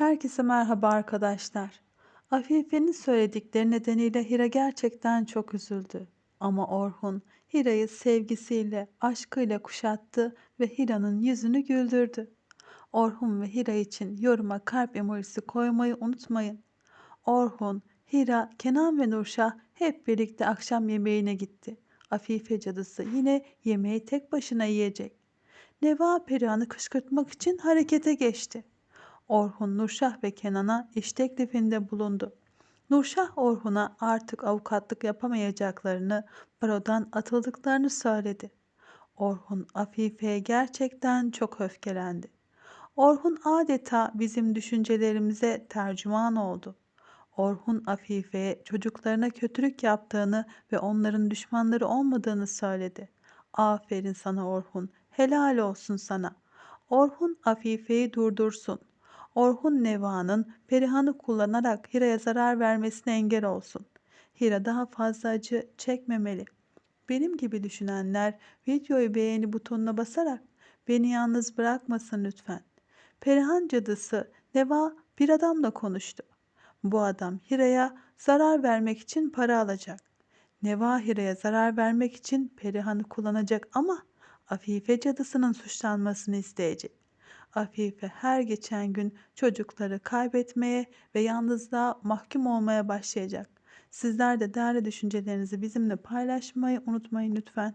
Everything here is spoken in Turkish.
Herkese merhaba arkadaşlar. Afife'nin söyledikleri nedeniyle Hira gerçekten çok üzüldü. Ama Orhun Hira'yı sevgisiyle, aşkıyla kuşattı ve Hira'nın yüzünü güldürdü. Orhun ve Hira için yoruma kalp emojisi koymayı unutmayın. Orhun, Hira, Kenan ve Nurşah hep birlikte akşam yemeğine gitti. Afife cadısı yine yemeği tek başına yiyecek. Neva Perihan'ı kışkırtmak için harekete geçti. Orhun Nurşah ve Kenan'a iş teklifinde bulundu. Nurşah Orhun'a artık avukatlık yapamayacaklarını, barodan atıldıklarını söyledi. Orhun Afife'ye gerçekten çok öfkelendi. Orhun adeta bizim düşüncelerimize tercüman oldu. Orhun Afife'ye çocuklarına kötülük yaptığını ve onların düşmanları olmadığını söyledi. Aferin sana Orhun, helal olsun sana. Orhun Afife'yi durdursun. Orhun Neva'nın Perihan'ı kullanarak Hira'ya zarar vermesine engel olsun. Hira daha fazla acı çekmemeli. Benim gibi düşünenler videoyu beğeni butonuna basarak beni yalnız bırakmasın lütfen. Perihan cadısı Neva bir adamla konuştu. Bu adam Hira'ya zarar vermek için para alacak. Neva Hira'ya zarar vermek için Perihan'ı kullanacak ama Afife cadısının suçlanmasını isteyecek. Afife her geçen gün çocukları kaybetmeye ve yalnızlığa mahkum olmaya başlayacak. Sizler de değerli düşüncelerinizi bizimle paylaşmayı unutmayın lütfen.